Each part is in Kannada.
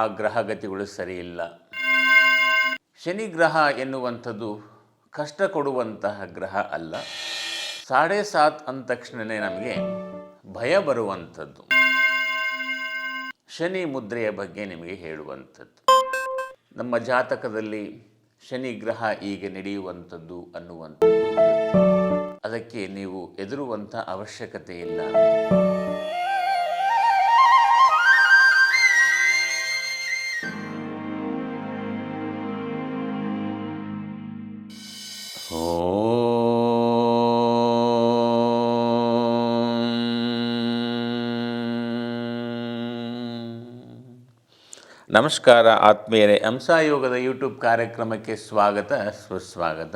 ಆ ಗ್ರಹಗತಿಗಳು ಸರಿಯಿಲ್ಲ. ಶನಿ ಗ್ರಹ ಎನ್ನುವಂಥದ್ದು ಕಷ್ಟ ಕೊಡುವಂತಹ ಗ್ರಹ ಅಲ್ಲ. ಸಾಡೆ ಸಾತ್ ಅಂದ ತಕ್ಷಣವೇ ನಮಗೆ ಭಯ ಬರುವಂಥದ್ದು. ಶನಿ ಮುದ್ರೆಯ ಬಗ್ಗೆ ನಿಮಗೆ ಹೇಳುವಂಥದ್ದು. ನಮ್ಮ ಜಾತಕದಲ್ಲಿ ಶನಿ ಗ್ರಹ ಈಗ ನಡೆಯುವಂಥದ್ದು ಅನ್ನುವಂಥದ್ದು. ಅದಕ್ಕೆ ನೀವು ಎದುರುವಂಥ ಅವಶ್ಯಕತೆ ಇಲ್ಲ. ನಮಸ್ಕಾರ, ಆತ್ಮೀಯರೇ. ಹಂಸಾಯೋಗದ ಯೂಟ್ಯೂಬ್ ಕಾರ್ಯಕ್ರಮಕ್ಕೆ ಸ್ವಾಗತ, ಸುಸ್ವಾಗತ.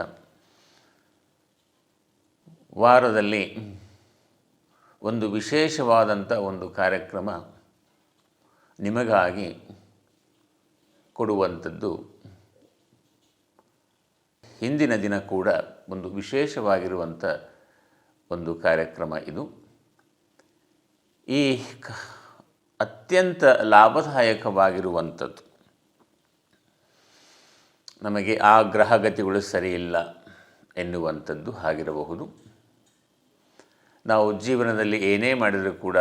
ವಾರದಲ್ಲಿ ಒಂದು ವಿಶೇಷವಾದಂಥ ಒಂದು ಕಾರ್ಯಕ್ರಮ ನಿಮಗಾಗಿ ಕೊಡುವಂಥದ್ದು. ಹಿಂದಿನ ದಿನ ಕೂಡ ಒಂದು ವಿಶೇಷವಾಗಿರುವಂಥ ಒಂದು ಕಾರ್ಯಕ್ರಮ ಇದು. ಈ ಅತ್ಯಂತ ಲಾಭದಾಯಕವಾಗಿರುವಂಥದ್ದು. ನಮಗೆ ಆ ಗ್ರಹಗತಿಗಳು ಸರಿಯಿಲ್ಲ ಎನ್ನುವಂಥದ್ದು ಆಗಿರಬಹುದು. ನಾವು ಜೀವನದಲ್ಲಿ ಏನೇ ಮಾಡಿದರೂ ಕೂಡ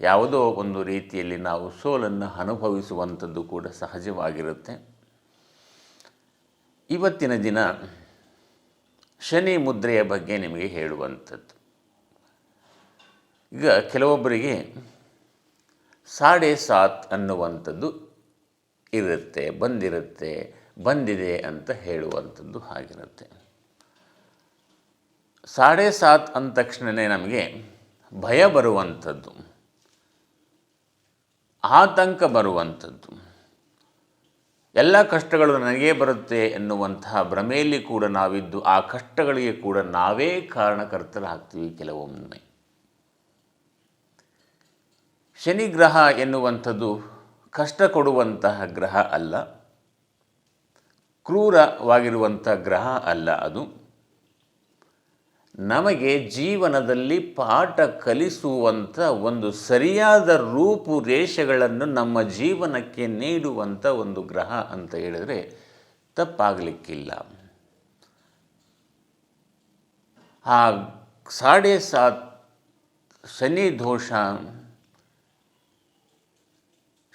ಯಾವುದೋ ಒಂದು ರೀತಿಯಲ್ಲಿ ನಾವು ಸೋಲನ್ನು ಅನುಭವಿಸುವಂಥದ್ದು ಕೂಡ ಸಹಜವಾಗಿರುತ್ತೆ. ಇವತ್ತಿನ ದಿನ ಶನಿ ಮುದ್ರೆಯ ಬಗ್ಗೆ ನಿಮಗೆ ಹೇಳುವಂಥದ್ದು. ಈಗ ಕೆಲವೊಬ್ಬರಿಗೆ ಸಾಡೆ ಸಾತ್ ಅನ್ನುವಂಥದ್ದು ಇರುತ್ತೆ, ಬಂದಿರುತ್ತೆ, ಬಂದಿದೆ ಅಂತ ಹೇಳುವಂಥದ್ದು ಆಗಿರುತ್ತೆ ಸಾಡೆ ಸಾತ್ ಅಂದ ತಕ್ಷಣವೇ ನಮಗೆ ಭಯ ಬರುವಂಥದ್ದು, ಆತಂಕ ಬರುವಂಥದ್ದು, ಎಲ್ಲ ಕಷ್ಟಗಳು ನನಗೇ ಬರುತ್ತೆ ಎನ್ನುವಂತಹ ಭ್ರಮೆಯಲ್ಲಿ ಕೂಡ ನಾವಿದ್ದು, ಆ ಕಷ್ಟಗಳಿಗೆ ಕೂಡ ನಾವೇ ಕಾರಣಕರ್ತರಾಗ್ತೀವಿ ಕೆಲವೊಮ್ಮೆ. ಶನಿ ಗ್ರಹ ಎನ್ನುವಂಥದ್ದು ಕಷ್ಟ ಕೊಡುವಂತಹ ಗ್ರಹ ಅಲ್ಲ. ಕ್ರೂರವಾಗಿರುವಂಥ ಗ್ರಹ ಅಲ್ಲ ಅದು. ನಮಗೆ ಜೀವನದಲ್ಲಿ ಪಾಠ ಕಲಿಸುವಂಥ ಒಂದು ಸರಿಯಾದ ರೂಪುರೇಷೆಗಳನ್ನು ನಮ್ಮ ಜೀವನಕ್ಕೆ ನೀಡುವಂಥ ಒಂದು ಗ್ರಹ ಅಂತ ಹೇಳಿದರೆ ತಪ್ಪಾಗಲಿಕ್ಕಿಲ್ಲ. ಆ ಸಾಡೆ ಸಾತ್ ಶನಿ ದೋಷ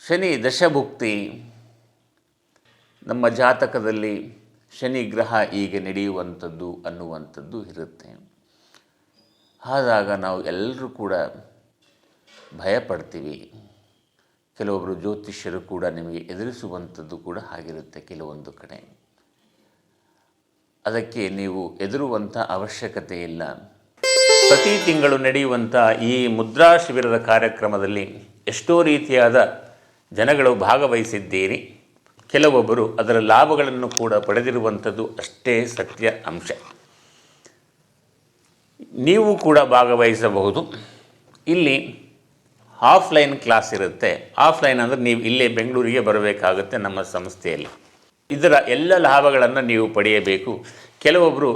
ಶನಿ ದಶಭುಕ್ತಿ. ನಮ್ಮ ಜಾತಕದಲ್ಲಿ ಶನಿ ಗ್ರಹ ಈಗ ನಡೆಯುವಂಥದ್ದು ಅನ್ನುವಂಥದ್ದು ಇರುತ್ತೆ. ಆದಾಗ ನಾವು ಎಲ್ಲರೂ ಕೂಡ ಭಯಪಡ್ತೀವಿ. ಕೆಲವೊಬ್ಬರು ಜ್ಯೋತಿಷ್ಯರು ಕೂಡ ನಿಮಗೆ ಎದುರಿಸುವಂಥದ್ದು ಕೂಡ ಆಗಿರುತ್ತೆ ಕೆಲವೊಂದು ಕಡೆ. ಅದಕ್ಕೆ ನೀವು ಎದುರುವಂಥ ಅವಶ್ಯಕತೆ ಇಲ್ಲ. ಪ್ರತಿ ತಿಂಗಳು ನಡೆಯುವಂಥ ಈ ಮುದ್ರಾ ಶಿಬಿರದ ಕಾರ್ಯಕ್ರಮದಲ್ಲಿ ಎಷ್ಟೋ ರೀತಿಯಾದ ಜನಗಳು ಭಾಗವಹಿಸಿದ್ದೀರಿ. ಕೆಲವೊಬ್ಬರು ಅದರ ಲಾಭಗಳನ್ನು ಕೂಡ ಪಡೆದಿರುವಂಥದ್ದು ಅಷ್ಟೇ ಸತ್ಯ ಅಂಶ. ನೀವು ಕೂಡ ಭಾಗವಹಿಸಬಹುದು. ಇಲ್ಲಿ ಆಫ್ಲೈನ್ ಕ್ಲಾಸ್ ಇರುತ್ತೆ. ಆಫ್ಲೈನ್ ಅಂದರೆ ನೀವು ಇಲ್ಲೇ ಬೆಂಗಳೂರಿಗೆ ಬರಬೇಕಾಗುತ್ತೆ ನಮ್ಮ ಸಂಸ್ಥೆಯಲ್ಲಿ. ಇದರ ಎಲ್ಲ ಲಾಭಗಳನ್ನು ನೀವು ಪಡೆಯಬೇಕು. ಕೆಲವೊಬ್ಬರು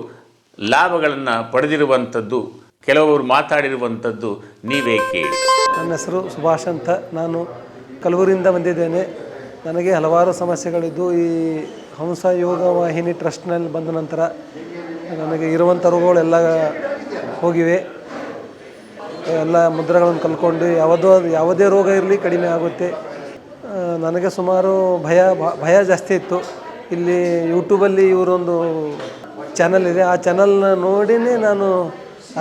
ಲಾಭಗಳನ್ನು ಪಡೆದಿರುವಂಥದ್ದು ಕೆಲವೊಬ್ಬರು ಮಾತಾಡಿರುವಂಥದ್ದು ನೀವೇ ಕೇಳಿ. ನನ್ನ ಹೆಸರು ಸುಭಾಷ್ ಅಂತ. ನಾನು ಕಲಬುರಗಿಯಿಂದ ಬಂದಿದ್ದೇನೆ. ನನಗೆ ಹಲವಾರು ಸಮಸ್ಯೆಗಳಿದ್ದು, ಈ ಹಂಸ ಯೋಗ ವಾಹಿನಿ ಟ್ರಸ್ಟ್ನಲ್ಲಿ ಬಂದ ನಂತರ ನನಗೆ ಇರುವಂಥ ರೋಗಗಳೆಲ್ಲ ಹೋಗಿವೆ. ಎಲ್ಲ ಮುದ್ರೆಗಳನ್ನು ಕಲ್ಕೊಂಡು ಯಾವುದೋ, ಯಾವುದೇ ರೋಗ ಇರಲಿ ಕಡಿಮೆ ಆಗುತ್ತೆ. ನನಗೆ ಸುಮಾರು ಭಯ ಭಯ ಜಾಸ್ತಿ ಇತ್ತು. ಇಲ್ಲಿ ಯೂಟ್ಯೂಬಲ್ಲಿ ಇವರೊಂದು ಚಾನಲ್ ಇದೆ. ಆ ಚಾನಲ್ನ ನೋಡಿನೇ ನಾನು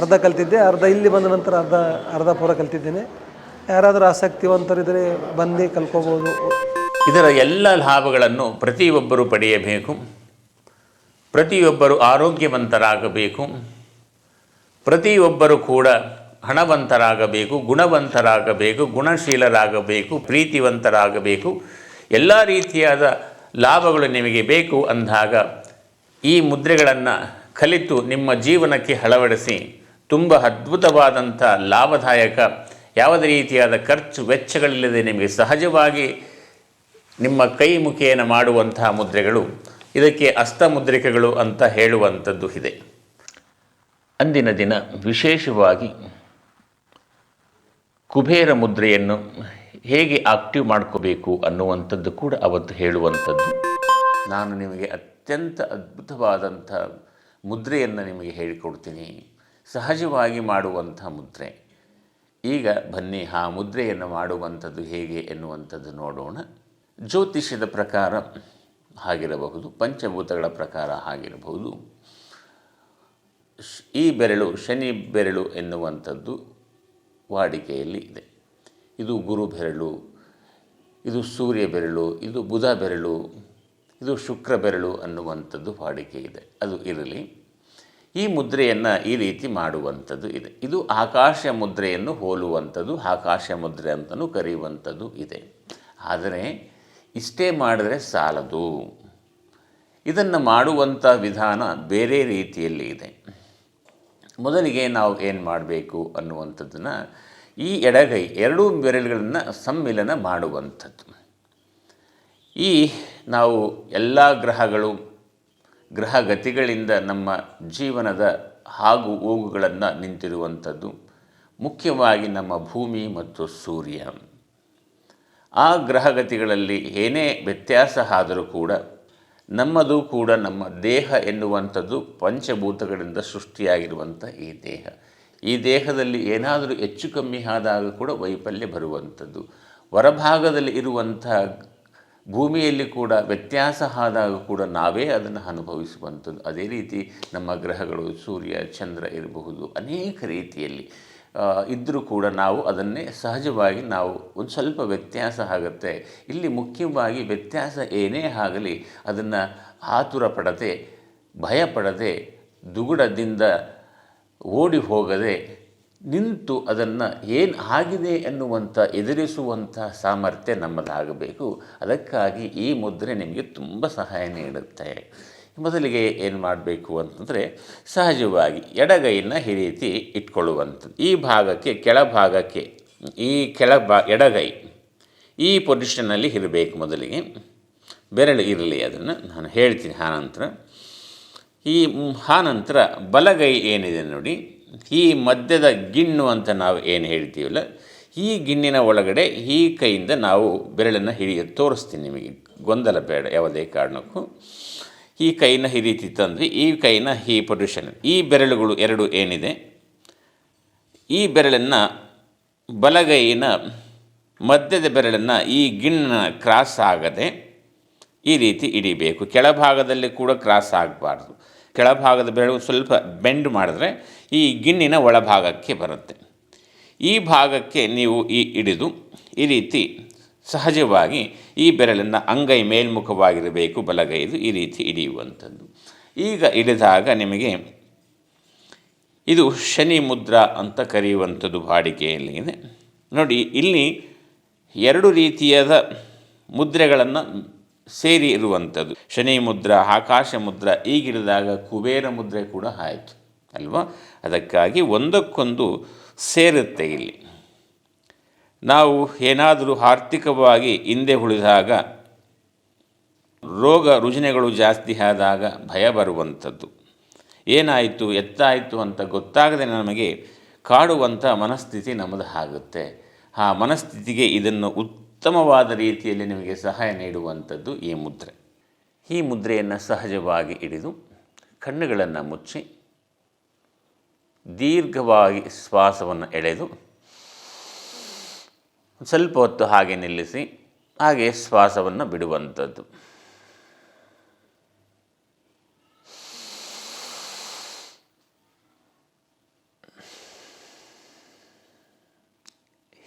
ಅರ್ಧ ಕಲ್ತಿದ್ದೆ. ಅರ್ಧ ಇಲ್ಲಿ ಬಂದ ನಂತರ ಅರ್ಧ ಅರ್ಧ ಪೂರ ಕಲ್ತಿದ್ದೇನೆ. ಯಾರಾದರೂ ಆಸಕ್ತಿವಂತರಿದ್ದರೆ ಬಂದೇ ಕಲ್ಕೋಬೋದು. ಇದರ ಎಲ್ಲ ಲಾಭಗಳನ್ನು ಪ್ರತಿಯೊಬ್ಬರು ಪಡೆಯಬೇಕು. ಪ್ರತಿಯೊಬ್ಬರು ಆರೋಗ್ಯವಂತರಾಗಬೇಕು. ಪ್ರತಿಯೊಬ್ಬರು ಕೂಡ ಹಣವಂತರಾಗಬೇಕು, ಗುಣವಂತರಾಗಬೇಕು, ಗುಣಶೀಲರಾಗಬೇಕು, ಪ್ರೀತಿವಂತರಾಗಬೇಕು. ಎಲ್ಲ ರೀತಿಯಾದ ಲಾಭಗಳು ನಿಮಗೆ ಬೇಕು ಅಂದಾಗ ಈ ಮುದ್ರೆಗಳನ್ನು ಕಲಿತು ನಿಮ್ಮ ಜೀವನಕ್ಕೆ ಅಳವಡಿಸಿ ತುಂಬ ಅದ್ಭುತವಾದಂಥ ಲಾಭದಾಯಕ ಯಾವುದೇ ರೀತಿಯಾದ ಖರ್ಚು ವೆಚ್ಚಗಳಿಲ್ಲದೆ ನಿಮಗೆ ಸಹಜವಾಗಿ ನಿಮ್ಮ ಕೈ ಮುಖೇನ ಮಾಡುವಂತಹ ಮುದ್ರೆಗಳು, ಇದಕ್ಕೆ ಹಸ್ತಮುದ್ರಿಕೆಗಳು ಅಂತ ಹೇಳುವಂಥದ್ದು ಇದೆ. ಅಂದಿನ ದಿನ ವಿಶೇಷವಾಗಿ ಕುಬೇರ ಮುದ್ರೆಯನ್ನು ಹೇಗೆ ಆಕ್ಟಿವ್ ಮಾಡ್ಕೋಬೇಕು ಅನ್ನುವಂಥದ್ದು ಕೂಡ ಅವತ್ತು ಹೇಳುವಂಥದ್ದು. ನಾನು ನಿಮಗೆ ಅತ್ಯಂತ ಅದ್ಭುತವಾದಂಥ ಮುದ್ರೆಯನ್ನು ನಿಮಗೆ ಹೇಳಿಕೊಡ್ತೀನಿ. ಸಹಜವಾಗಿ ಮಾಡುವಂಥ ಮುದ್ರೆ. ಈಗ ಬನ್ನಿ ಆ ಮುದ್ರೆಯನ್ನು ಮಾಡುವಂಥದ್ದು ಹೇಗೆ ಎನ್ನುವಂಥದ್ದು ನೋಡೋಣ. ಜ್ಯೋತಿಷ್ಯದ ಪ್ರಕಾರ ಹಾಗಿರಬಹುದು, ಪಂಚಭೂತಗಳ ಪ್ರಕಾರ ಹಾಗಿರಬಹುದು. ಈ ಬೆರಳು, ಶನಿ ಬೆರಳು ಎನ್ನುವಂಥದ್ದು ವಾಡಿಕೆಯಲ್ಲಿ ಇದೆ. ಇದು ಗುರು ಬೆರಳು, ಇದು ಸೂರ್ಯ ಬೆರಳು, ಇದು ಬುಧ ಬೆರಳು, ಇದು ಶುಕ್ರ ಬೆರಳು ಅನ್ನುವಂಥದ್ದು ವಾಡಿಕೆ ಇದೆ. ಅದು ಇರಲಿ. ಈ ಮುದ್ರೆಯನ್ನು ಈ ರೀತಿ ಮಾಡುವಂಥದ್ದು ಇದೆ. ಇದು ಆಕಾಶ ಮುದ್ರೆಯನ್ನು ಹೋಲುವಂಥದ್ದು, ಆಕಾಶ ಮುದ್ರೆ ಅಂತಲೂ ಕರೆಯುವಂಥದ್ದು ಇದೆ. ಆದರೆ ಇಷ್ಟೇ ಮಾಡಿದ್ರೆ ಸಾಲದು. ಇದನ್ನು ಮಾಡುವಂಥ ವಿಧಾನ ಬೇರೆ ರೀತಿಯಲ್ಲಿ ಇದೆ. ಮೊದಲಿಗೆ ನಾವು ಏನು ಮಾಡಬೇಕು ಅನ್ನುವಂಥದ್ದನ್ನು ಈ ಎಡಗೈ ಎರಡೂ ಬೆರಳುಗಳನ್ನು ಸಮ್ಮಿಲನ ಮಾಡುವಂಥದ್ದು. ಈ ನಾವು ಎಲ್ಲ ಗ್ರಹಗಳು ಗ್ರಹಗತಿಗಳಿಂದ ನಮ್ಮ ಜೀವನದ ಹಾಗೂ ಹೋಗುಗಳನ್ನು ನಿಂತಿರುವಂಥದ್ದು, ಮುಖ್ಯವಾಗಿ ನಮ್ಮ ಭೂಮಿ ಮತ್ತು ಸೂರ್ಯ. ಆ ಗ್ರಹಗತಿಗಳಲ್ಲಿ ಏನೇ ವ್ಯತ್ಯಾಸ ಆದರೂ ಕೂಡ ನಮ್ಮದು ಕೂಡ ನಮ್ಮ ದೇಹ ಎನ್ನುವಂಥದ್ದು ಪಂಚಭೂತಗಳಿಂದ ಸೃಷ್ಟಿಯಾಗಿರುವಂಥ ಈ ದೇಹ. ಈ ದೇಹದಲ್ಲಿ ಏನಾದರೂ ಹೆಚ್ಚು ಕಮ್ಮಿ ಆದಾಗ ಕೂಡ ವೈಫಲ್ಯ ಬರುವಂಥದ್ದು. ಹೊರಭಾಗದಲ್ಲಿ ಇರುವಂಥ ಭೂಮಿಯಲ್ಲಿ ಕೂಡ ವ್ಯತ್ಯಾಸ ಆದಾಗ ಕೂಡ ನಾವೇ ಅದನ್ನು ಅನುಭವಿಸುವಂಥದ್ದು. ಅದೇ ರೀತಿ ನಮ್ಮ ಗ್ರಹಗಳು ಸೂರ್ಯ, ಚಂದ್ರ ಇರಬಹುದು, ಅನೇಕ ರೀತಿಯಲ್ಲಿ. ಇದ್ದರೂ ಕೂಡ ನಾವು ಅದನ್ನೇ ಸಹಜವಾಗಿ ನಾವು ಒಂದು ಸ್ವಲ್ಪ ವ್ಯತ್ಯಾಸ ಆಗುತ್ತೆ. ಇಲ್ಲಿ ಮುಖ್ಯವಾಗಿ ವ್ಯತ್ಯಾಸ ಏನೇ ಆಗಲಿ ಅದನ್ನು ಆತುರ ಪಡದೆ ಭಯ ದುಗುಡದಿಂದ ಓಡಿ ಹೋಗದೆ ನಿಂತು ಅದನ್ನು ಏನು ಆಗಿದೆ ಎನ್ನುವಂಥ ಎದುರಿಸುವಂಥ ಸಾಮರ್ಥ್ಯ ನಮ್ಮದಾಗಬೇಕು. ಅದಕ್ಕಾಗಿ ಈ ಮುದ್ರೆ ನಿಮಗೆ ತುಂಬ ಸಹಾಯ ನೀಡುತ್ತೆ. ಮೊದಲಿಗೆ ಏನು ಮಾಡಬೇಕು ಅಂತಂದರೆ ಸಹಜವಾಗಿ ಎಡಗೈನ ಈ ರೀತಿ ಇಟ್ಕೊಳ್ಳುವಂಥದ್ದು. ಈ ಭಾಗಕ್ಕೆ ಕೆಳಭಾಗಕ್ಕೆ ಈ ಕೆಳ ಬಾ ಎಡಗೈ, ಈ ಪೊಸಿಷನ್ನಲ್ಲಿ ಇರಬೇಕು ಮೊದಲಿಗೆ. ಬೆರಳು ಇರಲಿ ಅದನ್ನು ನಾನು ಹೇಳ್ತೀನಿ. ಆನಂತರ ಈ ಆನಂತರ ಬಲಗೈ ಏನಿದೆ ನೋಡಿ. ಈ ಮಧ್ಯದ ಗಿಣ್ಣು ಅಂತ ನಾವು ಏನು ಹೇಳ್ತೀವಲ್ಲ, ಈ ಗಿಣ್ಣಿನ ಒಳಗಡೆ ಈ ಕೈಯಿಂದ ನಾವು ಬೆರಳನ್ನು ಹಿಡಿಯ ತೋರಿಸ್ತೀನಿ ನಿಮಗೆ. ಗೊಂದಲ ಬೇಡ, ಯಾವುದೇ ಕಾರಣಕ್ಕೂ. ಈ ಕೈನ ಈ ರೀತಿ ತಂದ್ವಿ, ಈ ಕೈನ ಈ ಪೊಸಿಷನ್ ಈ ಬೆರಳುಗಳು ಎರಡು ಏನಿದೆ? ಈ ಬೆರಳನ್ನು ಬಲಗೈನ ಮಧ್ಯದ ಬೆರಳನ್ನು ಈ ಗಿಣ್ಣ ಕ್ರಾಸ್ ಆಗದೆ ಈ ರೀತಿ ಹಿಡಿಬೇಕು. ಕೆಳಭಾಗದಲ್ಲಿ ಕೂಡ ಕ್ರಾಸ್ ಆಗಬಾರ್ದು. ಕೆಳಭಾಗದ ಬೆರಳು ಸ್ವಲ್ಪ ಬೆಂಡ್ ಮಾಡಿದ್ರೆ ಈ ಗಿಣ್ಣಿನ ಒಳಭಾಗಕ್ಕೆ ಬರುತ್ತೆ. ಈ ಭಾಗಕ್ಕೆ ನೀವು ಈ ಹಿಡಿದು ಈ ರೀತಿ ಸಹಜವಾಗಿ ಈ ಬೆರಳನ್ನು ಅಂಗೈ ಮೇಲ್ಮುಖವಾಗಿರಬೇಕು, ಬಲಗೈದು ಈ ರೀತಿ ಹಿಡಿಯುವಂಥದ್ದು. ಈಗ ಹಿಡಿದಾಗ ನಿಮಗೆ ಇದು ಶನಿ ಮುದ್ರಾ ಅಂತ ಕರೆಯುವಂಥದ್ದು ಬಾಡಿಕೆಯಲ್ಲಿದೆ ನೋಡಿ, ಇಲ್ಲಿ ಎರಡು ರೀತಿಯಾದ ಮುದ್ರೆಗಳನ್ನು ಸೇರಿ ಇರುವಂಥದ್ದು. ಶನಿ ಮುದ್ರ, ಆಕಾಶ ಮುದ್ರ ಈಗಿರಿದಾಗ ಕುಬೇರ ಮುದ್ರೆ ಕೂಡ ಆಯಿತು, ಅಲ್ವಾ? ಅದಕ್ಕಾಗಿ ಒಂದಕ್ಕೊಂದು ಸೇರುತ್ತೆ ಇಲ್ಲಿ. ನಾವು ಏನಾದರೂ ಆರ್ಥಿಕವಾಗಿ ಹಿಂದೆ ಉಳಿದಾಗ, ರೋಗ ರುಜಿನಗಳು ಜಾಸ್ತಿ ಆದಾಗ ಭಯ ಬರುವಂಥದ್ದು. ಏನಾಯಿತು, ಎತ್ತಾಯಿತು ಅಂತ ಗೊತ್ತಾಗದೆ ನಮಗೆ ಕಾಡುವಂಥ ಮನಸ್ಥಿತಿ ನಮ್ಮದು ಆಗುತ್ತೆ. ಆ ಮನಸ್ಥಿತಿಗೆ ಇದನ್ನು ಉತ್ತಮವಾದ ರೀತಿಯಲ್ಲಿ ನಿಮಗೆ ಸಹಾಯ ನೀಡುವಂಥದ್ದು ಈ ಮುದ್ರೆ. ಈ ಮುದ್ರೆಯನ್ನು ಸಹಜವಾಗಿ ಹಿಡಿದು ಕಣ್ಣುಗಳನ್ನು ಮುಚ್ಚಿ ದೀರ್ಘವಾಗಿ ಶ್ವಾಸವನ್ನು ಎಳೆದು ಸ್ವಲ್ಪ ಹೊತ್ತು ಹಾಗೆ ನಿಲ್ಲಿಸಿ ಹಾಗೆ ಶ್ವಾಸವನ್ನು ಬಿಡುವಂಥದ್ದು.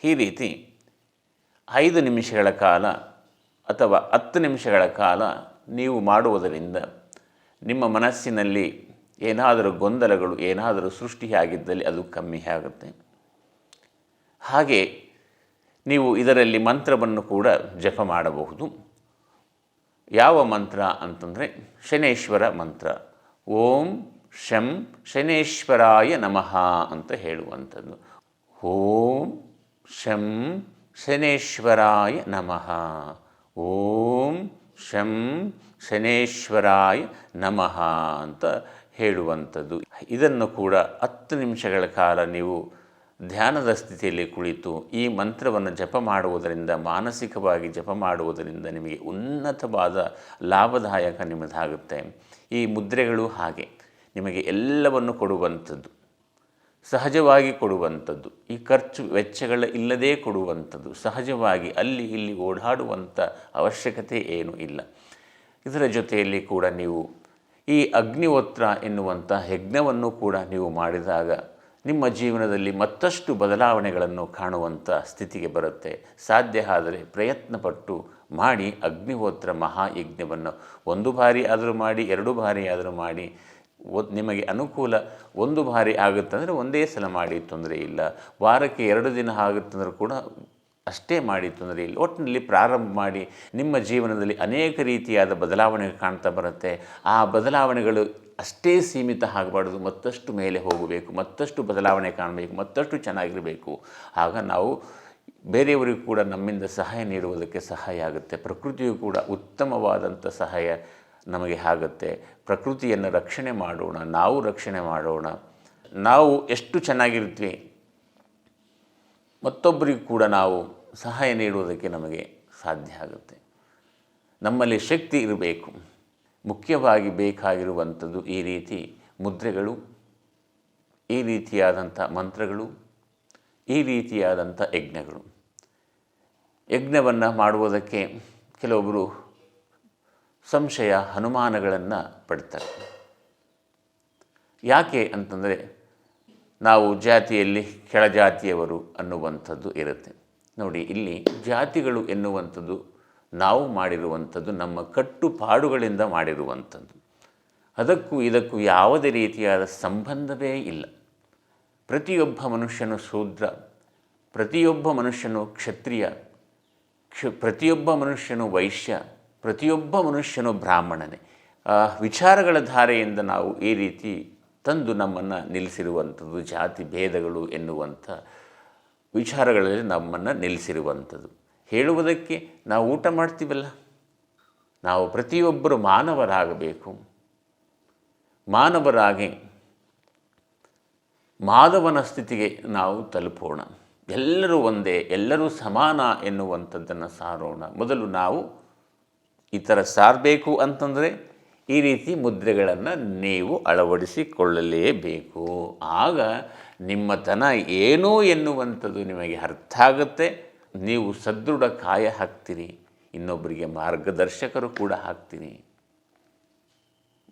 ಈ ರೀತಿ ಐದು ನಿಮಿಷಗಳ ಕಾಲ ಅಥವಾ ಹತ್ತು ನಿಮಿಷಗಳ ಕಾಲ ನೀವು ಮಾಡುವುದರಿಂದ ನಿಮ್ಮ ಮನಸ್ಸಿನಲ್ಲಿ ಏನಾದರೂ ಗೊಂದಲಗಳು, ಏನಾದರೂ ಸೃಷ್ಟಿಯಾಗಿದ್ದಲ್ಲಿ ಅದು ಕಮ್ಮಿ ಆಗುತ್ತೆ. ಹಾಗೆ ನೀವು ಇದರಲ್ಲಿ ಮಂತ್ರವನ್ನು ಕೂಡ ಜಪ ಮಾಡಬಹುದು. ಯಾವ ಮಂತ್ರ ಅಂತಂದರೆ ಶನೇಶ್ವರ ಮಂತ್ರ. ಓಂ ಶಂ ಶನೇಶ್ವರಾಯ ನಮಃ ಅಂತ ಹೇಳುವಂಥದ್ದು. ಓಂ ಶಂ ಶನೇಶ್ವರಾಯ ನಮಃ ಓಂ ಶಂ ಶನೇಶ್ವರಾಯ ನಮಃ ಅಂತ ಹೇಳುವಂಥದ್ದು. ಇದನ್ನು ಕೂಡ ಹತ್ತು ನಿಮಿಷಗಳ ಕಾಲ ನೀವು ಧ್ಯಾನದ ಸ್ಥಿತಿಯಲ್ಲಿ ಕುಳಿತು ಈ ಮಂತ್ರವನ್ನು ಜಪ ಮಾಡುವುದರಿಂದ, ಮಾನಸಿಕವಾಗಿ ಜಪ ಮಾಡುವುದರಿಂದ ನಿಮಗೆ ಉನ್ನತವಾದ ಲಾಭದಾಯಕ ನಿಮ್ಮದಾಗುತ್ತೆ. ಈ ಮುದ್ರೆಗಳು ಹಾಗೆ. ನಿಮಗೆ ಎಲ್ಲವನ್ನು ಕೊಡುವಂಥದ್ದು. ಸಹಜವಾಗಿ ಕೊಡುವಂಥದ್ದು, ಈ ಖರ್ಚು ವೆಚ್ಚಗಳ ಇಲ್ಲದೇ ಕೊಡುವಂಥದ್ದು, ಸಹಜವಾಗಿ ಅಲ್ಲಿ ಇಲ್ಲಿ ಓಡಾಡುವಂಥ ಅವಶ್ಯಕತೆ ಏನೂ ಇಲ್ಲ. ಇದರ ಜೊತೆಯಲ್ಲಿ ಕೂಡ ನೀವು ಈ ಅಗ್ನಿಹೋತ್ರ ಎನ್ನುವಂಥ ಯಜ್ಞವನ್ನು ಕೂಡ ನೀವು ಮಾಡಿದಾಗ ನಿಮ್ಮ ಜೀವನದಲ್ಲಿ ಮತ್ತಷ್ಟು ಬದಲಾವಣೆಗಳನ್ನು ಕಾಣುವಂಥ ಸ್ಥಿತಿಗೆ ಬರುತ್ತೆ. ಸಾಧ್ಯ ಆದರೆ ಪ್ರಯತ್ನಪಟ್ಟು ಮಾಡಿ ಅಗ್ನಿಹೋತ್ರ ಮಹಾಯಜ್ಞವನ್ನು ಒಂದು ಬಾರಿ ಆದರೂ ಮಾಡಿ, ಎರಡು ಬಾರಿ ಆದರೂ ಮಾಡಿ ನಿಮಗೆ ಅನುಕೂಲ ಒಂದು ಬಾರಿ ಆಗುತ್ತಂದರೆ ಒಂದೇ ಸಲ ಮಾಡಿ ತೊಂದರೆ ಇಲ್ಲ. ವಾರಕ್ಕೆ ಎರಡು ದಿನ ಆಗುತ್ತಂದ್ರೆ ಕೂಡ ಅಷ್ಟೇ ಮಾಡಿ ತೊಂದರೆ ಇಲ್ಲ. ಒಟ್ಟಿನಲ್ಲಿ ಪ್ರಾರಂಭ ಮಾಡಿ ನಿಮ್ಮ ಜೀವನದಲ್ಲಿ ಅನೇಕ ರೀತಿಯಾದ ಬದಲಾವಣೆ ಕಾಣ್ತಾ ಬರುತ್ತೆ. ಆ ಬದಲಾವಣೆಗಳು ಅಷ್ಟೇ ಸೀಮಿತ ಆಗಬಾರ್ದು. ಮತ್ತಷ್ಟು ಮೇಲೆ ಹೋಗಬೇಕು, ಮತ್ತಷ್ಟು ಬದಲಾವಣೆ ಕಾಣಬೇಕು, ಮತ್ತಷ್ಟು ಚೆನ್ನಾಗಿರಬೇಕು. ಆಗ ನಾವು ಬೇರೆಯವರಿಗೂ ಕೂಡ ನಮ್ಮಿಂದ ಸಹಾಯ ನೀಡುವುದಕ್ಕೆ ಸಹಾಯ ಆಗುತ್ತೆ. ಪ್ರಕೃತಿಯು ಕೂಡ ಉತ್ತಮವಾದಂಥ ಸಹಾಯ ನಮಗೆ ಆಗುತ್ತೆ. ಪ್ರಕೃತಿಯನ್ನು ರಕ್ಷಣೆ ಮಾಡೋಣ, ನಾವು ರಕ್ಷಣೆ ಮಾಡೋಣ. ನಾವು ಎಷ್ಟು ಚೆನ್ನಾಗಿರ್ತೀವಿ. ಮತ್ತೊಬ್ಬರಿಗೂ ಕೂಡ ನಾವು ಸಹಾಯ ನೀಡುವುದಕ್ಕೆ ನಮಗೆ ಸಾಧ್ಯ ಆಗುತ್ತೆ. ನಮ್ಮಲ್ಲಿ ಶಕ್ತಿ ಇರಬೇಕು. ಮುಖ್ಯವಾಗಿ ಬೇಕಾಗಿರುವಂಥದ್ದು ಈ ರೀತಿ ಮುದ್ರೆಗಳು, ಈ ರೀತಿಯಾದಂಥ ಮಂತ್ರಗಳು, ಈ ರೀತಿಯಾದಂಥ ಯಜ್ಞಗಳು. ಯಜ್ಞವನ್ನು ಮಾಡುವುದಕ್ಕೆ ಕೆಲವೊಬ್ಬರು ಸಂಶಯ ಅನುಮಾನಗಳನ್ನು ಪಡ್ತಾರೆ. ಯಾಕೆ ಅಂತಂದರೆ ನಾವು ಜಾತಿಯಲ್ಲಿ ಕೆಳಜಾತಿಯವರು ಅನ್ನುವಂಥದ್ದು ಇರುತ್ತೆ. ನೋಡಿ, ಇಲ್ಲಿ ಜಾತಿಗಳು ಎನ್ನುವಂಥದ್ದು ನಾವು ಮಾಡಿರುವಂಥದ್ದು, ನಮ್ಮ ಕಟ್ಟುಪಾಡುಗಳಿಂದ ಮಾಡಿರುವಂಥದ್ದು. ಅದಕ್ಕೂ ಇದಕ್ಕೂ ಯಾವುದೇ ರೀತಿಯಾದ ಸಂಬಂಧವೇ ಇಲ್ಲ. ಪ್ರತಿಯೊಬ್ಬ ಮನುಷ್ಯನು ಶೂದ್ರ, ಪ್ರತಿಯೊಬ್ಬ ಮನುಷ್ಯನು ಕ್ಷತ್ರಿಯ, ಕ್ಷ, ಪ್ರತಿಯೊಬ್ಬ ಮನುಷ್ಯನು ವೈಶ್ಯ ಪ್ರತಿಯೊಬ್ಬ ಮನುಷ್ಯನು ಬ್ರಾಹ್ಮಣನೇ. ವಿಚಾರಗಳ ಧಾರೆಯಿಂದ ನಾವು ಈ ರೀತಿ ತಂದು ನಮ್ಮನ್ನು ನಿಲ್ಲಿಸಿರುವಂಥದ್ದು, ಜಾತಿ ಭೇದಗಳು ಎನ್ನುವಂಥ ವಿಚಾರಗಳಲ್ಲಿ ನಮ್ಮನ್ನು ನಿಲ್ಲಿಸಿರುವಂಥದ್ದು. ಹೇಳುವುದಕ್ಕೆ ನಾವು ಊಟ ಮಾಡ್ತೀವಲ್ಲ? ನಾವು ಪ್ರತಿಯೊಬ್ಬರು ಮಾನವರಾಗಬೇಕು. ಮಾನವರಾಗಿ ಮಾಧವನ ಸ್ಥಿತಿಗೆ ನಾವು ತಲುಪೋಣ. ಎಲ್ಲರೂ ಒಂದೇ, ಎಲ್ಲರೂ ಸಮಾನ ಎನ್ನುವಂಥದ್ದನ್ನು ಸಾರೋಣ. ಮೊದಲು ನಾವು ಈ ಥರ ಸಾರಬೇಕು ಅಂತಂದರೆ ಈ ರೀತಿ ಮುದ್ರೆಗಳನ್ನು ನೀವು ಅಳವಡಿಸಿಕೊಳ್ಳಲೇಬೇಕು. ಆಗ ನಿಮ್ಮತನ ಏನು ಎನ್ನುವಂಥದ್ದು ನಿಮಗೆ ಅರ್ಥ ಆಗುತ್ತೆ. ನೀವು ಸದೃಢ ಕಾಯ ಹಾಕ್ತೀರಿ. ಇನ್ನೊಬ್ಬರಿಗೆ ಮಾರ್ಗದರ್ಶಕರು ಕೂಡ ಹಾಕ್ತೀನಿ.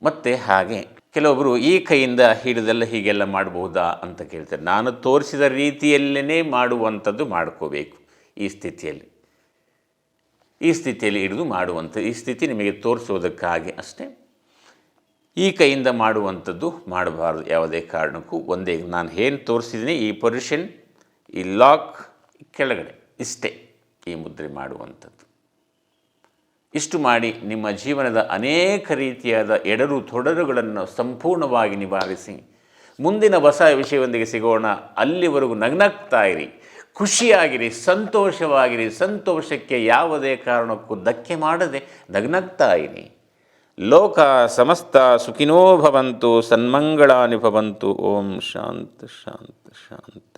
ಮತ್ತು ಹಾಗೆ ಕೆಲವೊಬ್ಬರು ಈ ಕೈಯಿಂದ ಹಿಡಿದೆಲ್ಲ ಹೀಗೆಲ್ಲ ಮಾಡಬಹುದಾ ಅಂತ ಕೇಳ್ತಾರೆ. ನಾನು ತೋರಿಸಿದ ರೀತಿಯಲ್ಲೇ ಮಾಡುವಂಥದ್ದು ಮಾಡ್ಕೋಬೇಕು ಈ ಸ್ಥಿತಿಯಲ್ಲಿ. ಈ ಸ್ಥಿತಿಯಲ್ಲಿ ಹಿಡಿದು ಮಾಡುವಂಥ, ಈ ಸ್ಥಿತಿ ನಿಮಗೆ ತೋರಿಸೋದಕ್ಕಾಗಿ ಅಷ್ಟೇ. ಈ ಕೈಯಿಂದ ಮಾಡುವಂಥದ್ದು ಮಾಡಬಾರ್ದು. ಯಾವುದೇ ಕಾರಣಕ್ಕೂ ಒಂದೇ, ನಾನು ಏನು ತೋರಿಸಿದ್ದೀನಿ, ಈ ಪೊಸಿಷನ್ ಈ ಲಾಕ್ ಕೆಳಗಡೆ, ಇಷ್ಟೇ ಈ ಮುದ್ರೆ ಮಾಡುವಂಥದ್ದು. ಇಷ್ಟು ಮಾಡಿ ನಿಮ್ಮ ಜೀವನದ ಅನೇಕ ರೀತಿಯಾದ ಎಡರು ತೊಡರುಗಳನ್ನು ಸಂಪೂರ್ಣವಾಗಿ ನಿವಾರಿಸಿ ಮುಂದಿನ ಹೊಸ ವಿಷಯವೊಂದಿಗೆ ಸಿಗೋಣ. ಅಲ್ಲಿವರೆಗೂ ನಗ್ನಗ್ತಾ ಇರಿ. ಖುಷಿಯಾಗಿರಿ, ಸಂತೋಷವಾಗಿರಿ, ಸಂತೋಷಕ್ಕೆ ಯಾವುದೇ ಕಾರಣಕ್ಕೂ ಧಕ್ಕೆ ಮಾಡದೆ ನಗ್ನಗ್ತಾ ಲೋಕ ಸಮಸ್ತ ಸುಖಿನೋ ಭವಂತು ಸನ್ಮಂಗಳಾನಿ ಭವಂತು ಓಂ ಶಾಂತ ಶಾಂತ, ಶಾಂತಿ.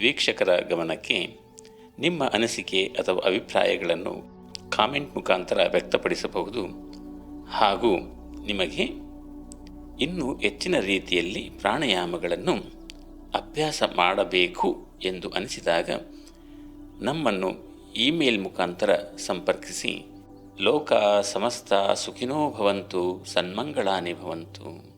ವೀಕ್ಷಕರ ಗಮನಕ್ಕೆ ನಿಮ್ಮ ಅನಿಸಿಕೆ ಅಥವಾ ಅಭಿಪ್ರಾಯಗಳನ್ನು ಕಾಮೆಂಟ್ ಮುಖಾಂತರ ವ್ಯಕ್ತಪಡಿಸಬಹುದು. ಹಾಗೂ ನಿಮಗೆ ಇನ್ನೂ ಹೆಚ್ಚಿನ ರೀತಿಯಲ್ಲಿ ಪ್ರಾಣಾಯಾಮಗಳನ್ನು ಅಭ್ಯಾಸ ಮಾಡಬೇಕು. ಎಂದು ಅನಿಸಿದಾಗ ನಮ್ಮನ್ನು ಇಮೇಲ್ ಮುಖಾಂತರ ಸಂಪರ್ಕಿಸಿ. ಲೋಕ ಸಮಸ್ತ ಸುಖಿನೋ ಭವಂತು ಸನ್ಮಂಗಳಾನಿ ಭವಂತು.